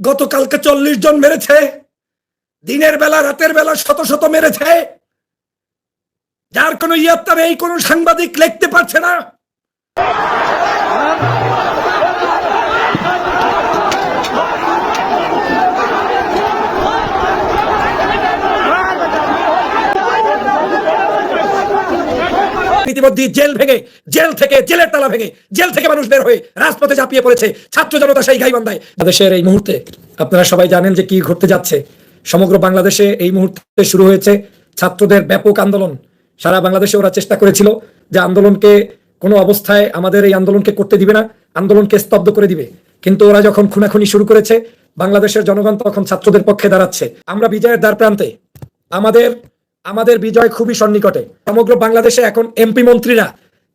গতকালকে চল্লিশ জন মেরেছে, দিনের বেলা, রাতের বেলা শত শত মেরেছে। যার কোনো ইয়াত্তা এই কোনো সাংবাদিক লিখতে পারছে না। ইতিমধ্যে জেল ভেঙে, জেল থেকে জেলের তালা ভেঙে, জেল থেকে মানুষ বের হয়ে রাজপথে ঝাঁপিয়ে পড়েছে, ছাত্র জনতা সেই গাইবান্ধায় বাংলাদেশের এই মুহূর্তে আপনারা সবাই জানেন যে কি ঘটতে যাচ্ছে। সমগ্র বাংলাদেশে এই মুহূর্তে শুরু হয়েছে ছাত্রদের ব্যাপক আন্দোলন। সারা বাংলাদেশে ওরা চেষ্টা করেছিল যে আন্দোলনকে কোনো অবস্থায় আমাদের এই আন্দোলনকে করতে দিবে না, আন্দোলনকে স্তব্ধ করে দিবে। কিন্তু ওরা যখন খুনাখুনি শুরু করেছে, বাংলাদেশের জনগণ তখন ছাত্রদের পক্ষে দাঁড়াচ্ছে। আমরা বিজয়ের দ্বার প্রান্তে, আমাদের আমাদের বিজয় খুবই সন্নিকটে। সমগ্র বাংলাদেশে এখন এমপি মন্ত্রীরা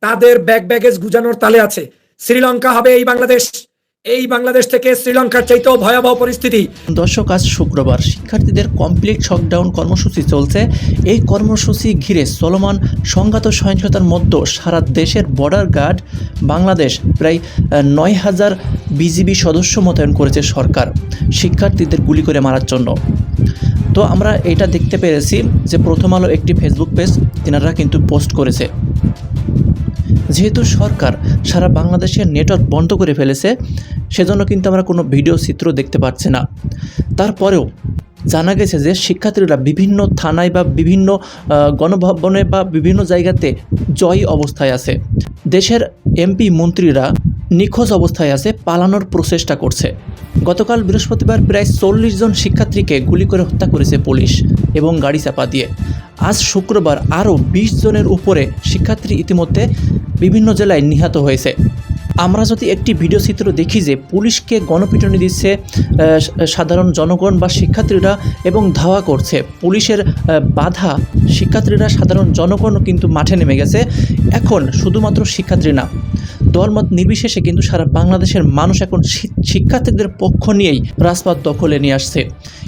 তাদের ব্যাগ ব্যাগেজ গুজানোর তালে আছে। শ্রীলঙ্কা হবে এই বাংলাদেশ। এই বাংলাদেশ থেকে শ্রীলঙ্কার চাইতেও ভয়াবহ পরিস্থিতি। দর্শক, আজ শুক্রবার শিক্ষার্থীদের কমপ্লিট শকডাউন কর্মসূচি চলছে। এই কর্মসূচি ঘিরে চলমান সংঘাত সহিংসতার মধ্যে সারা দেশের বর্ডার গার্ড বাংলাদেশ প্রায় নয় হাজার বিজিবি সদস্য মোতায়েন করেছে সরকার শিক্ষার্থীদের গুলি করে মারার জন্য। তো আমরা এটা দেখতে পেরেছি যে প্রথম আলো একটি ফেসবুক পেজ তিনারা কিন্তু পোস্ট করেছে। যেহেতু সরকার সারা বাংলাদেশের নেটওয়ার্ক বন্ধ করে ফেলেছে, সেজন্য কিন্তু আমরা কোনো ভিডিও চিত্র দেখতে পাচ্ছি না। তারপরেও জানা গেছে যে শিক্ষার্থীরা বিভিন্ন থানায় বা বিভিন্ন গণভবনে বা বিভিন্ন জায়গাতে জয়ী অবস্থায় আছে। দেশের এমপি মন্ত্রীরা নিখোঁজ অবস্থায় আছে, পালানোর প্রচেষ্টা করছে। গতকাল বৃহস্পতিবার প্রায় চল্লিশ জন শিক্ষার্থীকে গুলি করে হত্যা করেছে পুলিশ এবং গাড়ি চাপা দিয়ে। আজ শুক্রবার আরও বিশ জনের উপরে শিক্ষার্থী ইতিমধ্যে বিভিন্ন জেলায় নিহত হয়েছে। আমরা যদি একটি ভিডিও চিত্র দেখি যে পুলিশকে গণপিটুনি দিচ্ছে সাধারণ জনগণ বা শিক্ষার্থীরা এবং ধাওয়া করছে, পুলিশের বাধা শিক্ষার্থীরা, সাধারণ জনগণও কিন্তু মাঠে নেমে গেছে। এখন শুধুমাত্র শিক্ষার্থী না দলমত নির্বিশেষে কিন্তু সারা বাংলাদেশের মানুষ এখন শিক্ষার্থীদের পক্ষ নিয়েই রাজপথ দখলে নিয়ে আসছে।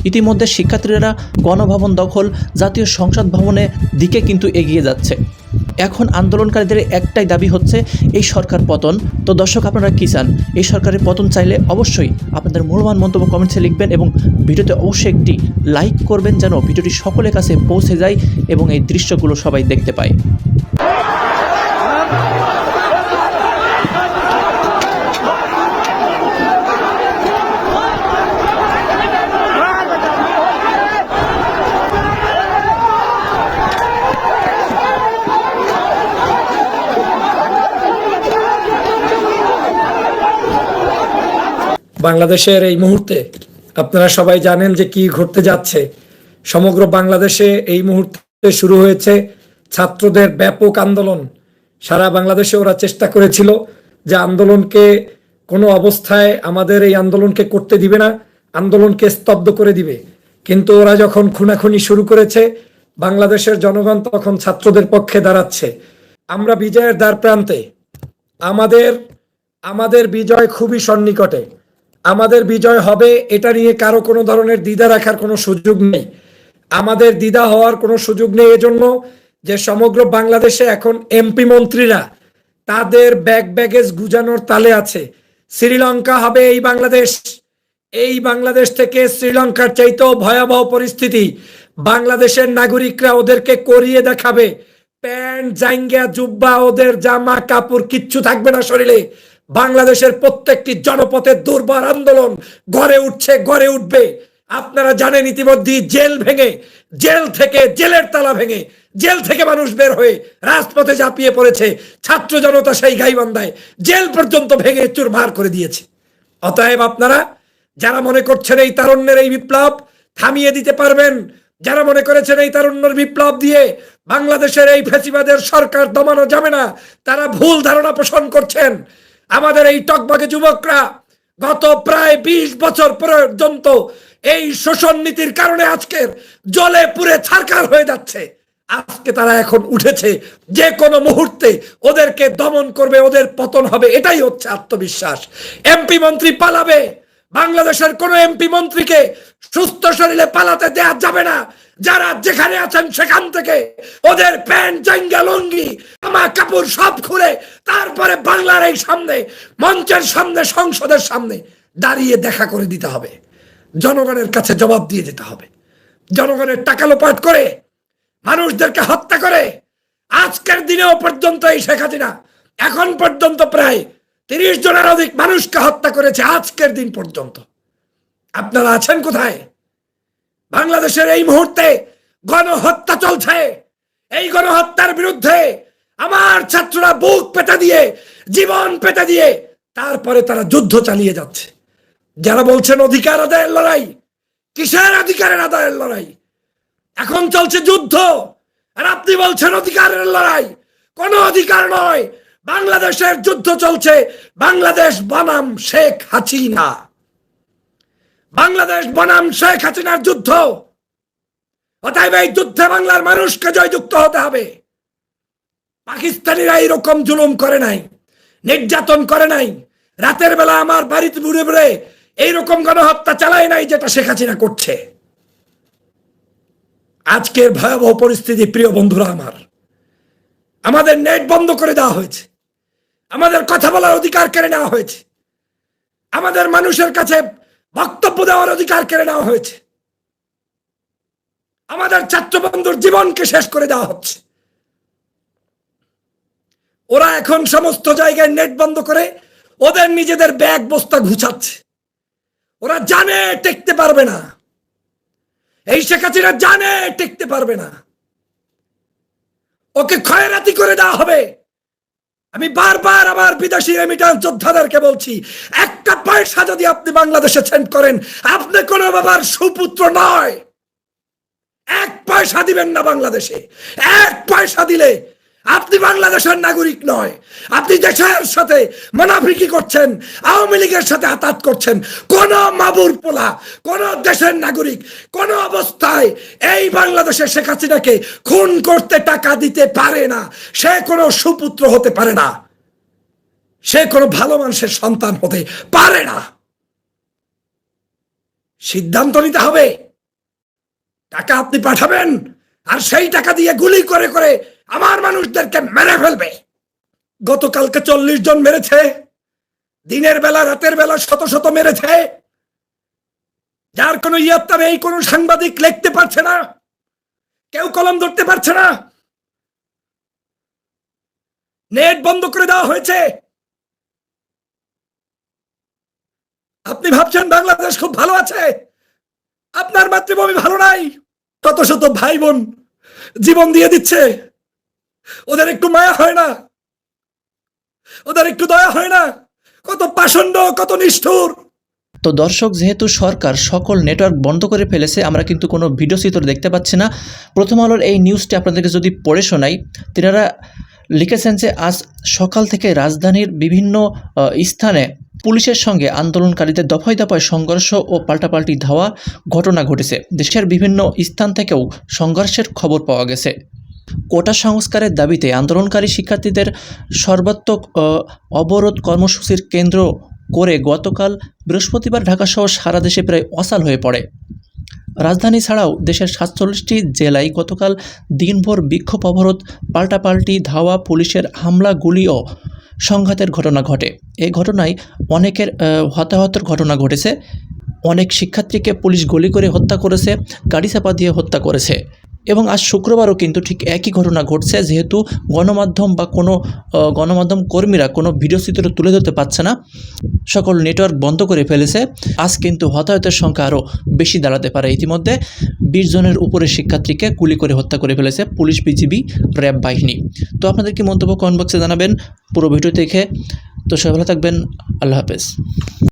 ইতিমধ্যে শিক্ষার্থীরা গণভবন দখল, জাতীয় সংসদ ভবনের দিকে কিন্তু এগিয়ে যাচ্ছে। এখন আন্দোলনকারীদের একটাই দাবি হচ্ছে, এই সরকার পতন। তো দর্শক, আপনারা কী চান? এই সরকারের পতন চাইলে অবশ্যই আপনাদের মূল্যবান মন্তব্য কমেন্টসে লিখবেন এবং ভিডিওতে অবশ্যই একটি লাইক করবেন যেন ভিডিওটি সকলের কাছে পৌঁছে যায় এবং এই দৃশ্যগুলো সবাই দেখতে পায়। বাংলাদেশের এই মুহূর্তে আপনারা সবাই জানেন যে কি ঘটতে যাচ্ছে। সমগ্র বাংলাদেশে এই মুহূর্তে শুরু হয়েছে ছাত্রদের ব্যাপক আন্দোলন। সারা বাংলাদেশে ওরা চেষ্টা করেছিল যে আন্দোলনকে কোনো অবস্থায় আমাদের এই আন্দোলনকে করতে দিবে না, আন্দোলনকে স্তব্ধ করে দিবে। কিন্তু ওরা যখন খুনাখুনি শুরু করেছে, বাংলাদেশের জনগণ তখন ছাত্রদের পক্ষে দাঁড়াচ্ছে। আমরা বিজয়ের দ্বার প্রান্তে। আমাদের আমাদের বিজয় খুবই সন্নিকটে। আমাদের বিজয় হবে, এটা নিয়ে কারও কোনো ধরনের দ্বিধা রাখার কোনো সুযোগ নেই। আমাদের দ্বিধা হওয়ার কোনো সুযোগ নেই এজন্য যে সমগ্র বাংলাদেশে এখন এমপি মন্ত্রীরা তাদের ব্যাগ ব্যাগেজ গুজানোর তালে আছে। শ্রীলঙ্কা হবে এই বাংলাদেশ। এই বাংলাদেশ থেকে শ্রীলঙ্কার চাইতেও ভয়াবহ পরিস্থিতি। বাংলাদেশের নাগরিকরা ওদেরকে করিয়ে দেখাবে। প্যান্ট জাঙ্গিয়া জুব্বা, ওদের জামা, কাপড় কিচ্ছু থাকবে না শরীরে। বাংলাদেশের প্রত্যেকটি জনপথের দুর্বার আন্দোলন গড়ে উঠছে, গড়ে উঠবে। আপনারা জানেন ইতিমধ্যেই জেল ভেঙে, জেল থেকে জেলের তালা ভেঙে, জেল থেকে মানুষ বের হয়ে রাজপথে ঝাঁপিয়ে পড়েছে। ছাত্র জনতা সেই গাইবান্ধায় জেল পর্যন্ত ভেঙে চুর চুরমার করে দিয়েছে। অতএব আপনারা যারা মনে করছেন এই তারুণ্যের এই বিপ্লব থামিয়ে দিতে পারবেন, যারা মনে করেছেন এই তারুণ্যের বিপ্লব দিয়ে বাংলাদেশের এই ফেসিবাদের সরকার দমানো যাবে না, তারা ভুল ধারণা পোষণ করছেন। আমাদের এই টকবাগে যুবকরা গত প্রায় বিশ বছর পর্যন্ত এই শোষণ নীতির কারণে আজকের জলে পুরে ছারকার হয়ে যাচ্ছে। আজকে তারা এখন উঠেছে, যে কোনো মুহূর্তে ওদেরকে দমন করবে, ওদের পতন হবে, এটাই হচ্ছে আত্মবিশ্বাস। এমপি মন্ত্রী পালাবে, বাংলাদেশের কোন এমপি মন্ত্রীকে সুস্থ শরীরে পালাতে দেয়া যাবে না। যারা যেখানে আছেন সেখান থেকে ওদের প্যান্ট, জাঙ্গা, লঙ্গি, জামা, কাপড় সব খুলে তারপরে বাংলার এই সামনে, মঞ্চের সামনে, সংসদের সামনে দাঁড়িয়ে দেখা করে দিতে হবে। জনগণের কাছে জবাব দিয়ে যেতে হবে। জনগণের টাকা লোপাট করে, মানুষদেরকে হত্যা করে, আজকের দিনেও পর্যন্ত এই শেখ হাসিনা, এখন পর্যন্ত প্রায় তিরিশ জনের অধিক মানুষকে হত্যা করেছে আজকের দিন পর্যন্ত। আপনারা আছেন কোথায়? বাংলাদেশের এই মুহূর্তে গণহত্যা চলছে। এই গণহত্যার বিরুদ্ধে আমার ছাত্ররা বুক পেতে দিয়ে, জীবন পেতে দিয়ে তারপরে তারা যুদ্ধ চালিয়ে যাচ্ছে। যারা বলছেন অধিকার আদায়ের লড়াই, কিসের অধিকারের আদায়ের লড়াই? এখন চলছে যুদ্ধ, আর আপনি বলছেন অধিকারের লড়াই। কোন অধিকার নয়। বাংলাদেশের যুদ্ধ চলছে। বাংলাদেশ বনাম শেখ হাসিনা। বাংলাদেশ বনাম শেখ হাসিনার যুদ্ধ। অতএব এই যুদ্ধে বাংলার মানুষকে জয়যুক্ত হতে হবে। পাকিস্তানিরা এইরকম জুলুম করে নাই, নির্যাতন করে নাই। রাতের বেলা আমার বাড়িতে ঘুরে ঘুরে এইরকম গণহত্যা চালায় নাই যেটা শেখ হাসিনা করছে। আজকের ভয়াবহ পরিস্থিতি, প্রিয় বন্ধুরা আমার, আমাদের নেট বন্ধ করে দেওয়া হয়েছে। আমাদের কথা বলার অধিকার কেড়ে নেওয়া হয়েছে। আমাদের মানুষের কাছে বক্তব্য দেওয়ার অধিকার কেড়ে নেওয়া হয়েছে। আমাদের ছাত্র বন্ধুর জীবনকে শেষ করে দেওয়া হচ্ছে। ওরা এখন সমস্ত জায়গায় নেট বন্ধ করে ওদের নিজেদের ব্যাগ বস্তা ঘুচাচ্ছে। ওরা জানে, টেকতে পারবে না। এই শেখ হাসিনা জানে, টেকতে পারবে না। ওকে ক্ষয়রাতি করে দেওয়া হবে। আমি বারবার আমার বিদেশি রেমিটান্স যোদ্ধাদেরকে বলছি, একটা পয়সা যদি আপনি বাংলাদেশে সেন্ড করেন, আপনি কোনো বাবার সুপুত্র নয়। এক পয়সা দিবেন না বাংলাদেশে। এক পয়সা দিলে আপনি বাংলাদেশের নাগরিক নয়। আপনি দেশের সাথে মানাফিকি করছেন, আওয়ামী লীগের সাথে আতাত করছেন। কোন মাবুর পোলা, কোন দেশের নাগরিক কোন অবস্থায় এই বাংলাদেশের শেখ হাসিনাকে খুন করতে টাকা দিতে পারে না। সে কোনো সুপুত্র হতে পারে না। সে কোনো ভালো মানুষের সন্তান হতে পারে না। সিদ্ধান্ত নিতে হবে। টাকা আপনি পাঠাবেন, আর সেই টাকা দিয়ে গুলি করে করে আমার মানুষদেরকে মেরে ফেলবে। গতকালকে চল্লিশ জন মেরেছে, দিনের বেলা, রাতের বেলা শত শত মেরেছে। যার কোনো ইয়াত্তা নেই, কোনো সাংবাদিক লিখতে পারছে না, কেউ কলম ধরতে পারছে না। নেট বন্ধ করে দেওয়া হয়েছে। আপনি ভাবছেন বাংলাদেশ খুব ভালো আছে? আপনার মাতৃভূমি ভালো নাই? শত শত ভাই বোন জীবন দিয়ে দিচ্ছে। ওদের একটু মায়া হয় না। ওদের একটু দয়া হয় না। কত পাষণ্ড, কত নিষ্ঠুর। তো দর্শক, যেহেতু সরকার সকল নেটওয়ার্ক বন্ধ করে ফেলেছে, আমরা কিন্তু কোনো ভিডিও চিত্র দেখতে পাচ্ছি না। প্রথম আলোর এই নিউজটি আপনাদেরকে যদি পড়ে শোনাই, তেনারা লিখেছেন যে, আজ সকাল থেকে রাজধানীর বিভিন্ন স্থানে পুলিশের সঙ্গে আন্দোলনকারীদের দফায় দফায় সংঘর্ষ ও পাল্টাপাল্টি ধাওয়া ঘটনা ঘটেছে। দেশের বিভিন্ন স্থান থেকেও সংঘর্ষের খবর পাওয়া গেছে। কোটা সংস্কারের দাবিতে আন্দোলনকারী শিক্ষার্থীদের সর্বাত্মক অবরোধ কর্মসূচির কেন্দ্র করে গতকাল বৃহস্পতিবার ঢাকাসহ সারা দেশে প্রায় অসাল হয়ে পড়ে। রাজধানী ছাড়াও দেশের সাতচল্লিশটি জেলায় গতকাল দিনভর বিক্ষোভ, অবরোধ, পাল্টাপাল্টি, ধাওয়া, পুলিশের হামলা, গুলি ও সংঘাতের ঘটনা ঘটে। এই ঘটনায় অনেকের হতাহতের ঘটনা ঘটেছে। অনেক শিক্ষার্থীকে পুলিশ গুলি করে হত্যা করেছে, গাড়ি চাপা দিয়ে হত্যা করেছে। এবং আজ শুক্রবারও কিন্তু ঠিক একই ঘটনা ঘটছে, যেহেতু গণমাধ্যম বা কোনো গণমাধ্যম কর্মীরা কোনো ভিডিও চিত্র তুলে ধরতে পারছে না। সকল নেটওয়ার্ক বন্ধ করে ফেলেছে। আজ কিন্তু হতাহতের সংখ্যা আরও বেশি দাঁড়াতে পারে। ইতিমধ্যে বিশ জনের উপরে শিক্ষার্থীকে গুলি করে হত্যা করে ফেলেছে পুলিশ বিজিবি র্যাব বাহিনী। তো আপনাদের কি মন্তব্য কমেন্ট বক্সে জানাবেন পুরো ভিডিও দেখে। তো সবাই ভালো থাকবেন। আল্লাহ হাফেজ।